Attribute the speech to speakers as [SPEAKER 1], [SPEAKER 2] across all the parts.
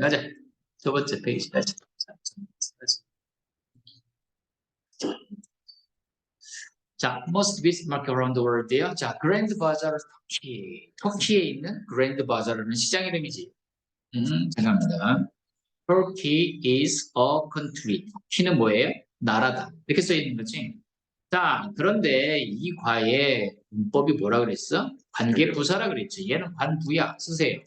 [SPEAKER 1] 가자. 두 번째 페이지 가자. 자, most visit market around the world요. 자, 그랜드 바자르 터키. 터키에 있는 그랜드 바자르는 시장 이름이지. 음, 잠깐만요. Turkey is a country. 터키는 뭐예요? 나라다. 이렇게 써 있는 거지. 자, 그런데 이 과의 문법이 뭐라 그랬어? 관계 부사라 그랬지. 얘는 관부야. 쓰세요.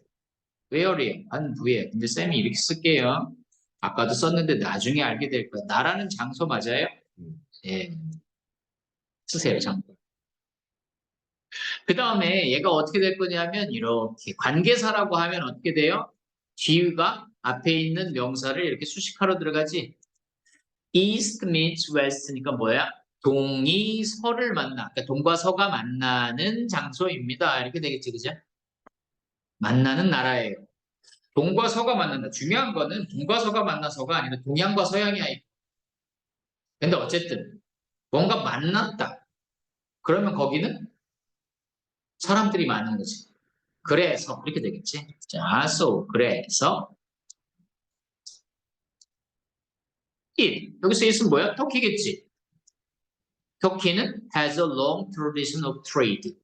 [SPEAKER 1] Where이에요. 관부에. 근데 쌤이 이렇게 쓸게요. 아까도 썼는데 나중에 알게 될 거야. 나라는 장소 맞아요? 예. 쓰세요, 장소. 그 다음에 얘가 어떻게 될 거냐면 이렇게 관계사라고 하면 어떻게 돼요? 뒤가 앞에 있는 명사를 이렇게 수식하러 들어가지. east meets west니까 뭐야? 동이 서를 만나. 그러니까 동과 서가 만나는 장소입니다. 이렇게 되겠지, 그죠? 만나는 나라예요. 동과 서가 만난다. 중요한 거는 동과 서가 만나서가 아니라 동양과 서양이 아니고. 근데 어쨌든 뭔가 만났다. 그러면 거기는 사람들이 많은 거지. 그래서 이렇게 되겠지. 자, so 그래서 it 여기서 it은 뭐야? 터키겠지. 터키는 has a long tradition of trade.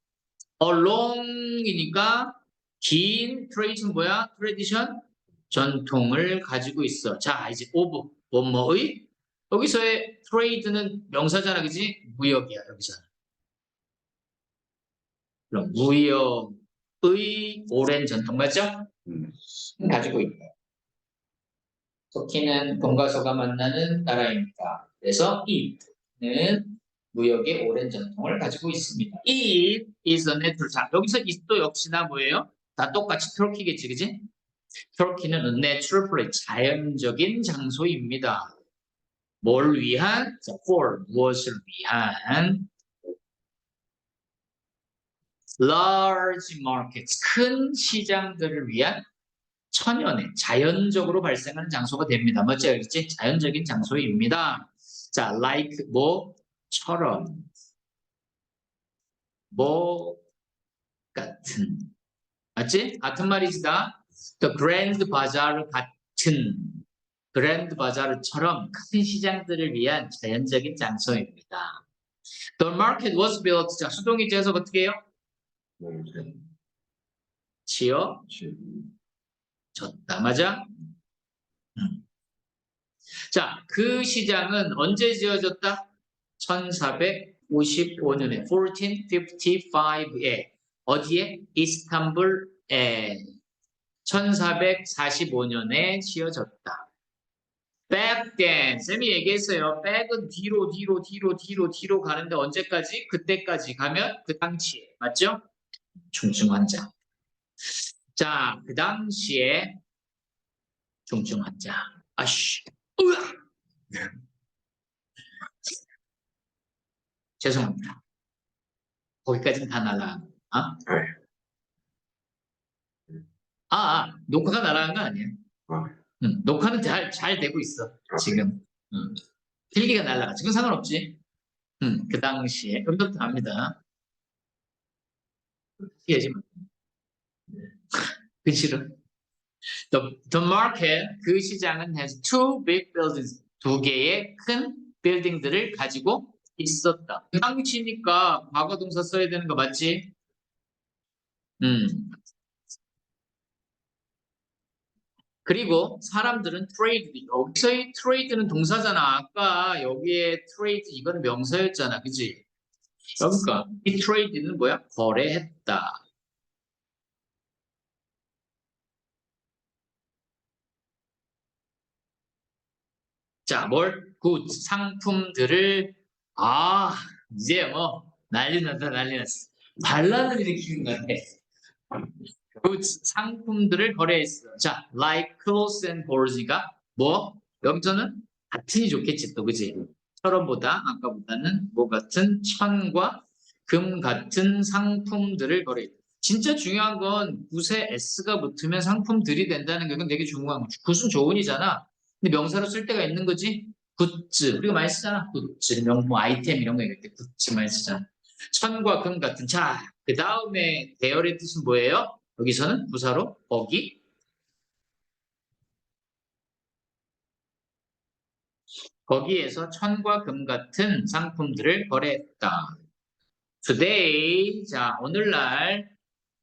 [SPEAKER 1] a long이니까 긴 트레이드는 뭐야? 트레디션 전통을 가지고 있어. 자, 이제 오브 뭐뭐의 여기서의 트레이드는 명사잖아, 그지? 무역이야 여기서. 그럼 무역의 오랜 전통 맞죠?
[SPEAKER 2] 음.
[SPEAKER 1] 가지고 있다. 터키는 동과 서가 만나는 나라입니다. 그래서 it는 무역의 오랜 전통을 가지고 있습니다. it is a natural. 자, 여기서 it도 역시나 뭐예요? 다 똑같이 터키겠지, 그지? a natural place, 자연적인 장소입니다. 뭘 위한? 자, for, 무엇을 위한? large markets, 큰 시장들을 위한 천연의 자연적으로 발생하는 장소가 됩니다. 멋지 알겠지? 자연적인 장소입니다. 자, like 뭐처럼 뭐 같은 맞지? 같은 말이지다. The Grand Bazaar 같은 그랜드 바자르처럼 큰 시장들을 위한 자연적인 장소입니다. The market was built. 자, 수동이 지어서 어떻게 해요?
[SPEAKER 2] 네.
[SPEAKER 1] 지어
[SPEAKER 2] 지-
[SPEAKER 1] 졌다. 맞아? 음. 자, 그 시장은 언제 지어졌다? 1455년에 1455에 어디에? 이스탄불에 1445년에 지어졌다. Then, 쌤이 얘기했어요. back은 뒤로 뒤로 뒤로 뒤로 뒤로 가는데 언제까지? 그때까지 가면 그 당시에 맞죠? 중증 환자. 자, 그 당시에 중증 환자. 아씨. 죄송합니다. 거기까지는 다 날라 간 거. 아? 아, 아, 녹화가 날아간 거 아니야?
[SPEAKER 2] 아.
[SPEAKER 1] 응, 녹화는 잘, 잘 되고 있어. 지금. 응. 필기가 날아가. 지금 상관없지. 응, 그 당시에. 음덕도 합니다. 피하지 마. 그 싫어. The, the market, 그 시장은 has two big buildings. 두 개의 큰 빌딩들을 가지고 있었다. 그 당시니까 과거 동사 써야 되는 거 맞지? 음. 그리고 사람들은 트레이드, 여기서의 트레이드는 동사잖아. 아까 여기에 트레이드 이건 명사였잖아. 그지? 그러니까 이 트레이드는 뭐야? 거래했다. 자, 뭘? 굿, 상품들을, 아, 이제 뭐, 난리 났다, 난리 났어. 반란을 일으키는 것같 아. 굿, 상품들을 거래했어. 자, like clothes and boards가 뭐? 여기서는 같은이 좋겠지, 또, 그지? 처럼보다, 아까보다는 뭐 같은 천과 금 같은 상품들을 거래했다. 진짜 중요한 건 굿에 s가 붙으면 상품들이 된다는 게 되게 중요한 거지. 굿은 조은이잖아. 근데 명사로 쓸 때가 있는 거지. 굿즈 우리가 많이 쓰잖아. 굿즈 명품 아이템 이런 거 얘기할 때 굿즈 많이 쓰잖아. 천과 금 같은 자, 그 다음에 대열의 뜻은 뭐예요? 여기서는 부사로 거기 거기에서 천과 금 같은 상품들을 거래했다. Today, 자 오늘날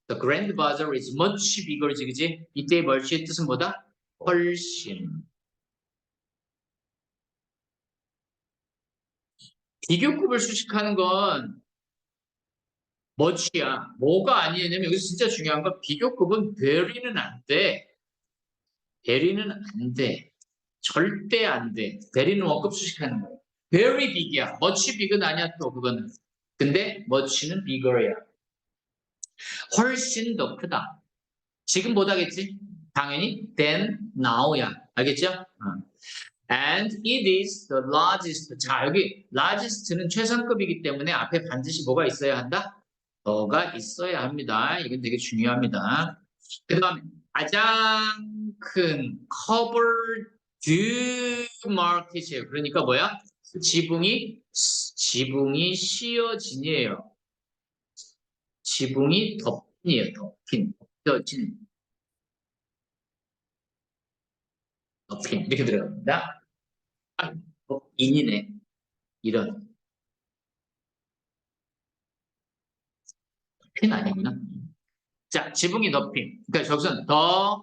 [SPEAKER 1] The Grand Bazaar is much bigger지 그지? 이때 멀치의 뜻은 뭐다? 훨씬. 비교급을 수식하는 건 much야. 뭐가 아니냐면 여기서 진짜 중요한 건 비교급은 very는 안 돼. very는 안 돼. 절대 안 돼. very는 원급 수식하는 거야. very big이야. much big은 아니야 또 그거는. 근데 much는 bigger야. 훨씬 더 크다. 지금보다겠지? 당연히 than now야. 알겠죠? 어. And it is the largest. 자, 여기 largest는 최상급이기 때문에 앞에 반드시 뭐가 있어야 한다? 더가 있어야 합니다. 이건 되게 중요합니다. 그 다음에 가장 큰 covered market이에요. 그러니까 뭐야? 지붕이 지붕이 씌어진이에요. 지붕이 덮인이에요. 덮인, 덮여진. 덮인 이렇게 들어갑니다. 아, 어, 인이네. 이런. 덮인 아니구나. 자, 지붕이 덮인. 그러니까 저기서는 the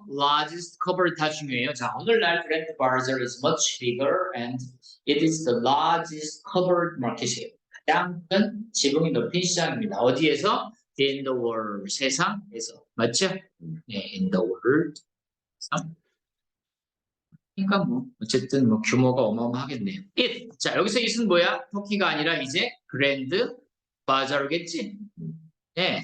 [SPEAKER 1] largest cover 다 중요해요. 자, 오늘날 Grand Bazaar is much bigger and it is the largest covered market이에요. 가장 큰 지붕이 높인 시장입니다. 어디에서? In the world. 세상에서. 맞죠? 네, in the world. 그러니까 뭐 어쨌든 뭐 규모가 어마어마하겠네요. it. 자, 여기서 it은 뭐야? 터키가 아니라 이제 그랜드 바자르겠지? 네.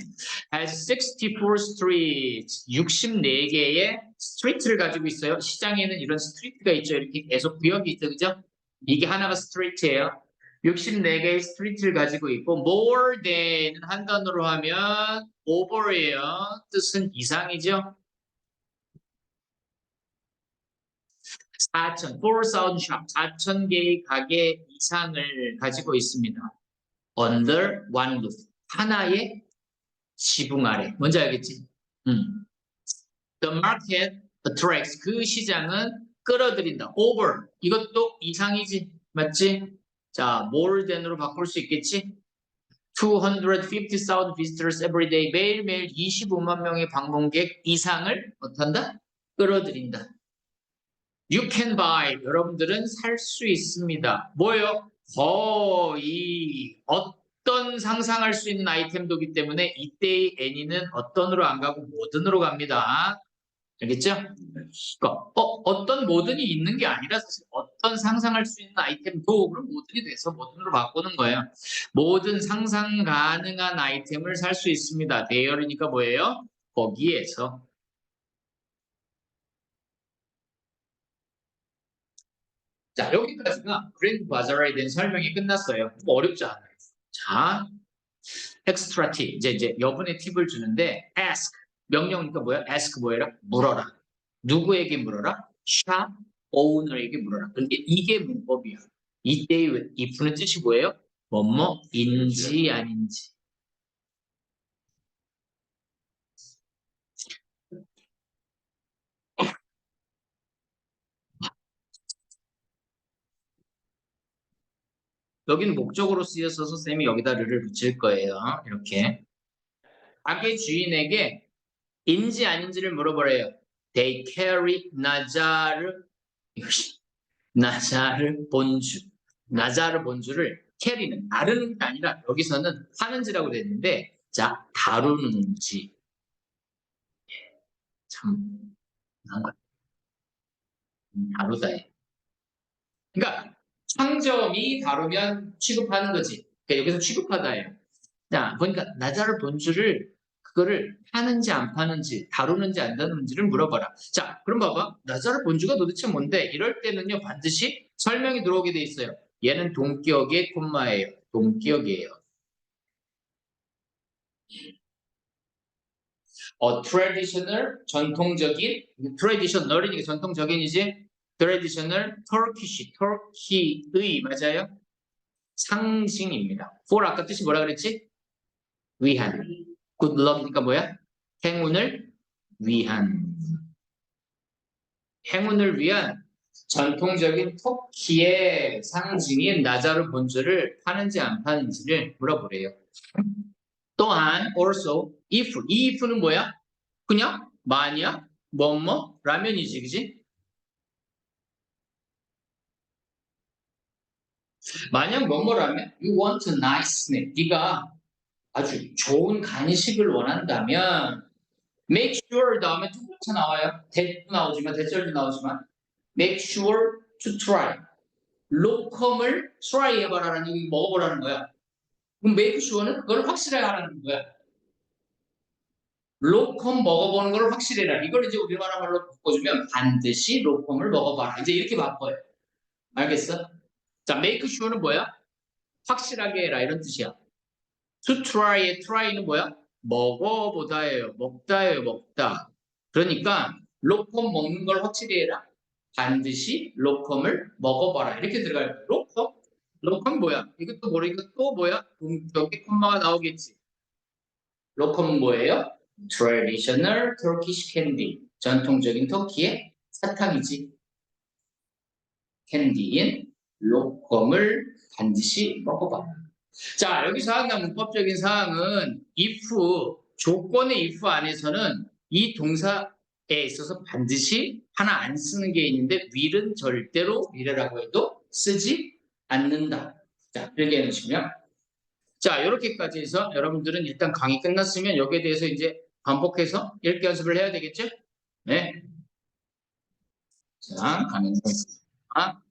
[SPEAKER 1] has 64 streets, 64개의 스트리트를 가지고 있어요. 시장에는 이런 스트리트가 있죠. 이렇게 계속 구역이 있죠. 그죠? 이게 하나가 스트리트예요. 64개의 스트리트를 가지고 있고 more than은 한 단어로 하면 over예요. 뜻은 이상이죠. 4천, 4,000 shop, 4천 개의 가게 이상을 가지고 있습니다. under one roof. 하나의 지붕 아래. 뭔지 알겠지? 음. The market attracts. 그 시장은 끌어들인다. over. 이것도 이상이지. 맞지? 자, more than으로 바꿀 수 있겠지? 250,000 visitors every day. 매일매일 25만 명의 방문객 이상을 어떤다? 끌어들인다. You can buy. 여러분들은 살 수 있습니다. 뭐요? 거의 어떤 상상할 수 있는 아이템도기 때문에 이때의 애니는 어떤으로 안 가고 모든으로 갑니다. 알겠죠? 그러니까 어, 어떤 모든이 있는 게 아니라 사실 어떤 상상할 수 있는 아이템도 그럼 모든이 돼서 모든으로 바꾸는 거예요. 모든 상상 가능한 아이템을 살 수 있습니다. 대열이니까 뭐예요? 거기에서 자 여기까지가 그랜드 바자라에 대한 설명이 끝났어요. 뭐 어렵지 않아요. 자, extra tip 이제 이제 여분의 팁을 주는데 ask 명령이니까 뭐야? ask 뭐예요? 물어라. 누구에게 물어라? shop owner에게 물어라. 근데 이게 문법이야. 이때의 if는 뜻이 뭐예요? 뭐뭐 인지 아닌지. 여기는 목적으로 쓰여서 쌤이 여기다 르를 붙일 거예요. 이렇게. 가게 주인에게 인지 아닌지를 물어보래요. They carry 나자르 나자르 본주 나자르 본주를 캐리는 다루는 게 아니라 여기서는 하는지라고 됐는데 자 다루는지 참 이상한 것 다루다에 그러니까 상점이 다루면 취급하는 거지 그러니까 여기서 취급하다예요 자 보니까 나자르 본주를 그거를 파는지 안 파는지 다루는지 안 다루는지를 물어봐라. 자, 그럼 봐봐. 나자르 본주가 도대체 뭔데? 이럴 때는요 반드시 설명이 들어오게 돼 있어요. 얘는 동기역의 콤마예요. 동기역이에요. 어, traditional 전통적인 traditional이니까 전통적인이지 traditional Turkish 터키의 맞아요? 상징입니다. for 아까 뜻이 뭐라 그랬지? 위한 good luck이니까 뭐야? 행운을 위한 행운을 위한 전통적인 터키의 상징인 나자르 본주를 파는지 안 파는지를 물어보래요. 또한 also if 이 if는 뭐야? 그냥 만약 뭐뭐 라면이지 그지? 만약 뭐뭐라면 you want a nice snack 네가 아주 좋은 간식을 원한다면 make sure 다음에 두 번째 나와요. 대도 나오지만 대절도 나오지만 make sure to try. 로컴을 try 해봐라는 얘기 먹어보라는 거야. 그럼 make sure는 그걸 확실하게 하라는 거야. 로컴 먹어보는 걸 확실해라. 이걸 이제 우리나라 말로 바꿔주면 반드시 로컴을 먹어봐라. 이제 이렇게 바꿔요. 알겠어? 자, make sure는 뭐야? 확실하게 해라 이런 뜻이야. to try의 try는 뭐야? 먹어보다예요. 먹다예요. 먹다. 그러니까 로컴 먹는 걸 확실히 해라. 반드시 로컴을 먹어봐라. 이렇게 들어가요. 로컴? 로컴 뭐야? 이것도 모르니까 또 뭐야? 동격에 콤마가 나오겠지. 로컴은 뭐예요? Traditional Turkish candy. 전통적인 터키의 사탕이지. 캔디인 로컴을 반드시 먹어봐. 자, 여기서 하나 문법적인 사항은 if, 조건의 if 안에서는 이 동사에 있어서 반드시 하나 안 쓰는 게 있는데 will은 절대로 will이라고 해도 쓰지 않는다. 자, 이렇게 해놓으시면 자, 이렇게까지 해서 여러분들은 일단 강의 끝났으면 여기에 대해서 이제 반복해서 읽기 연습을 해야 되겠죠? 네. 자, 강의 끝났습니다.